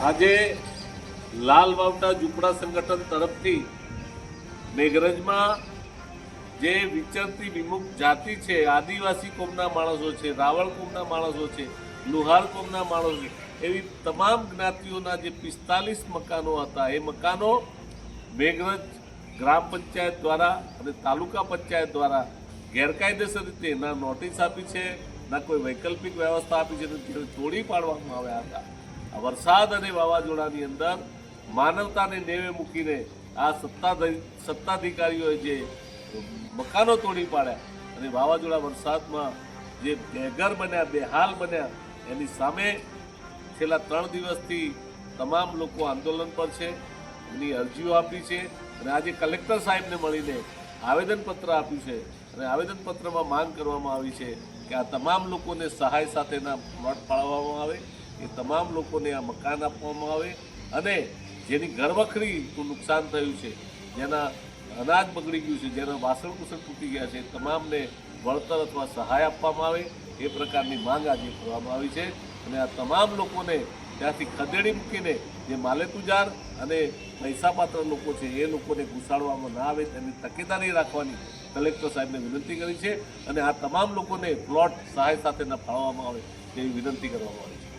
આજે લાલ વાવટા ઝૂંપડા સંગઠન તરફથી મેઘરજમાં જે વિચરતી વિમુખ જાતિ છે, આદિવાસી કોમના માણસો છે, રાવળ કોમના માણસો છે, લુહાર કોમના માણસો છે, એવી તમામ જ્ઞાતિઓના જે પિસ્તાલીસ મકાનો હતા, એ મકાનો મેઘરજ ગ્રામ પંચાયત દ્વારા અને તાલુકા પંચાયત દ્વારા ગેરકાયદેસર રીતે ના નોટિસ આપી છે, ના કોઈ વૈકલ્પિક વ્યવસ્થા આપી છે તેને તોડી પાડવામાં આવ્યા હતા. વરસાદ અને વાવાઝોડાની અંદર માનવતાને નેવે મૂકીને આ સત્તાધ, સત્તાધિકારીઓએ જે મકાનો તોડી પાડ્યા અને વાવાઝોડા વરસાદમાં જે બેઘર બન્યા, બેહાલ બન્યા, એની સામે છેલ્લા ત્રણ દિવસથી તમામ લોકો આંદોલન પર છે, એની અરજીઓ આપી છે અને આજે કલેક્ટર સાહેબને મળીને આવેદનપત્ર આપ્યું છે અને આવેદનપત્રમાં માંગ કરવામાં આવી છે કે આ તમામ લોકોને સહાય સાથેના પ્લોટ ફાળવવામાં આવે. એ તમામ લોકોને આ મકાન આપવામાં આવે અને જેની ઘરવખરીનું નુકસાન થયું છે, જેના અનાજ બગડી ગયું છે, જેના વાસણ કુસણ તૂટી ગયા છે તમામને વળતર અથવા સહાય આપવામાં આવે, એ પ્રકારની માંગ આજે કરવામાં આવી છે અને આ તમામ લોકોને ત્યાંથી ખદેડી મૂકીને જે માલેતુજાર અને પૈસાપાત્ર લોકો છે, એ લોકોને ઘુસાડવામાં ના આવે તેની તકેદારી રાખવાની કલેક્ટર સાહેબને વિનંતી કરી છે અને આ તમામ લોકોને પ્લોટ સહાય સાથેના ફાળવવામાં આવે તેવી વિનંતી કરવામાં આવી છે.